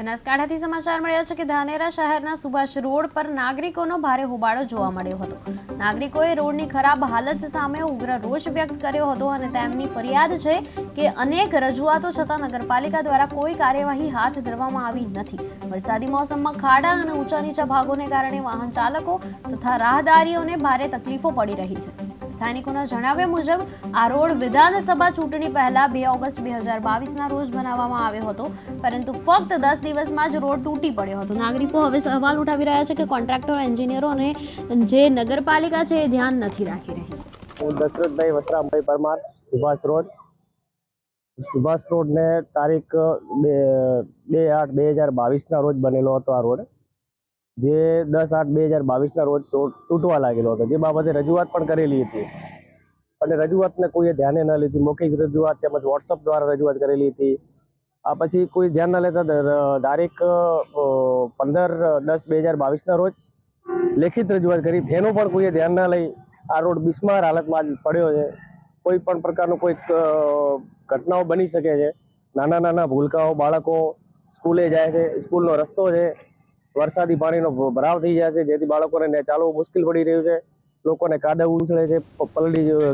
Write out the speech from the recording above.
બનાસકાંઠાથી સમાચાર મળ્યા છે કે ધાનેરા શહેરના સુભાષ રોડ પર નાગરિકોનો ભારે હોબાળો જોવા મળ્યો હતો. નાગરિકોએ રોડની ખરાબ હાલત સામે ઉગ્ર રોષ વ્યક્ત કર્યો હતો અને તેમની ફરિયાદ છે કે અનેક રજૂઆતો છતાં નગરપાલિકા દ્વારા કોઈ કાર્યવાહી હાથ ધરવામાં આવી નથી. વરસાદી મોસમમાં ખાડા અને ઊંચા નીચા ભાગોને કારણે વાહન ચાલકો તથા રાહદારીઓને ભારે તકલીફો પડી રહી છે. સ્થાનિકોના જણાવ્યા મુજબ, આ રોડ વિધાનસભા ચૂંટણી પહેલા બે ઓગસ્ટ બે હજાર બાવીસના રોજ બનાવવામાં આવ્યો હતો. પરંતુ ફક્ત દસ દિવસમાં જ રોડ તૂટી પડ્યો હતો. નાગરિકો હવે સવાલ ઉઠાવી રહ્યા છે કે કોન્ટ્રાક્ટરો, એન્જિનિયરો અને જે નગરપાલિકા છે એ ધ્યાન નથી રાખી રહી. હું દશરથભાઈ વસરામભાઈ પરમાર, સુભાષ રોડ. સુભાષ રોડને તારીખ બે બે આઠ બે હજાર બાવીસના રોજ બનેલો હતો આ રોડ. જે દસ આઠ બે હજાર બાવીસના રોજ તૂટવા લાગેલો હતો. જે બાબતે રજૂઆત પણ કરેલી હતી. અને રજૂઆતને કોઈએ ધ્યાને ન લીધી. મૌખિક રજૂઆત તેમજ વોટ્સઅપ દ્વારા રજૂઆત કરેલી હતી. આ પછી કોઈ ધ્યાન ન લેતા ડાયરેક પંદર દસ બે હજાર બાવીસના રોજ લેખિત રજૂઆત કરી. એનું પણ કોઈએ ધ્યાન ના લઈ આ રોડ બિસ્માર હાલતમાં પડ્યો છે. કોઈ પણ પ્રકારનું કોઈક ઘટનાઓ બની શકે છે. નાના નાના ભૂલકાઓ બાળકો સ્કૂલે જાય છે, સ્કૂલનો રસ્તો છે વરસાદી પાણીનો ભરાવ થઈ જાય છે. જેથી બાળકોને ચાલવું મુશ્કેલ પડી રહ્યું છે. લોકોને કાદવ ઉછળે છે, પ- પલળી જ-